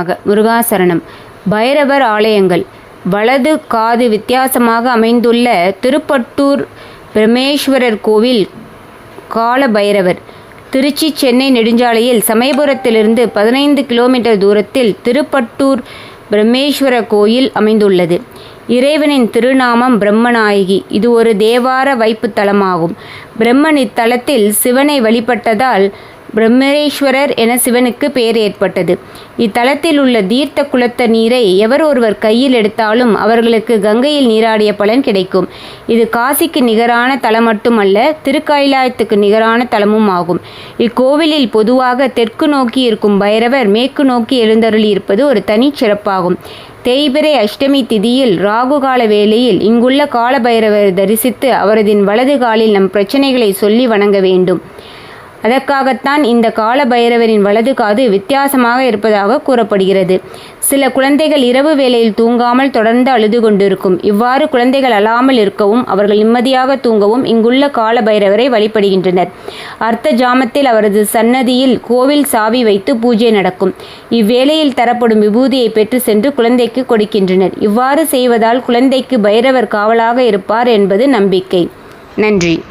ஆக முருகாசரணம் பைரவர் ஆலயங்கள். வலது காது வித்தியாசமாக அமைந்துள்ள திருப்பட்டூர் பிரமேஸ்வரர் கோவில் கால பைரவர் திருச்சி சென்னை நெடுஞ்சாலையில் சமயபுரத்திலிருந்து பதினைந்து கிலோமீட்டர் தூரத்தில் திருப்பட்டூர் பிரம்மேஸ்வர கோயில் அமைந்துள்ளது. இறைவனின் திருநாமம் பிரம்மநாயகி இது ஒரு தேவார வைப்புத் தலமாகும். பிரம்மன் இத்தலத்தில் சிவனை வழிபட்டதால் பிரம்மேஸ்வரர் என சிவனுக்கு பெயர் ஏற்பட்டது. இத்தலத்தில் உள்ள தீர்த்த குளத்த நீரை எவர் ஒருவர் கையில் எடுத்தாலும் அவர்களுக்கு கங்கையில் நீராடிய பலன் கிடைக்கும். இது காசிக்கு நிகரான தலம் மட்டுமல்ல திருக்காயிலாயத்துக்கு நிகரான தலமும் ஆகும். இக்கோவிலில் பொதுவாக தெற்கு நோக்கி இருக்கும் பைரவர் மேற்கு நோக்கி எழுந்தருளி இருப்பது ஒரு தனி சிறப்பாகும். தேய்பிரை அஷ்டமி திதியில் ராகுகால வேளையில் இங்குள்ள காலபைரவர் தரிசித்து அவரதின் வலது காலில் நம் பிரச்சனைகளை சொல்லி வணங்க வேண்டும். அதற்காகத்தான் இந்த கால பைரவரின் வலது காது வித்தியாசமாக இருப்பதாக கூறப்படுகிறது. சில குழந்தைகள் இரவு வேளையில் தூங்காமல் தொடர்ந்து அழுது கொண்டிருக்கும். இவ்வாறு குழந்தைகள் அழாமல் இருக்கவும் அவர்கள் நிம்மதியாக தூங்கவும் இங்குள்ள கால பைரவரை வழிபடுகின்றனர். அர்த்த ஜாமத்தில் அவரது சன்னதியில் கோவில் சாவி வைத்து பூஜை நடக்கும். இவ்வேளையில் தரப்படும் விபூதியை பெற்று சென்று குழந்தைக்கு கொடுக்கின்றனர். இவ்வாறு செய்வதால் குழந்தைக்கு பைரவர் காவலாக இருப்பார் என்பது நம்பிக்கை. நன்றி.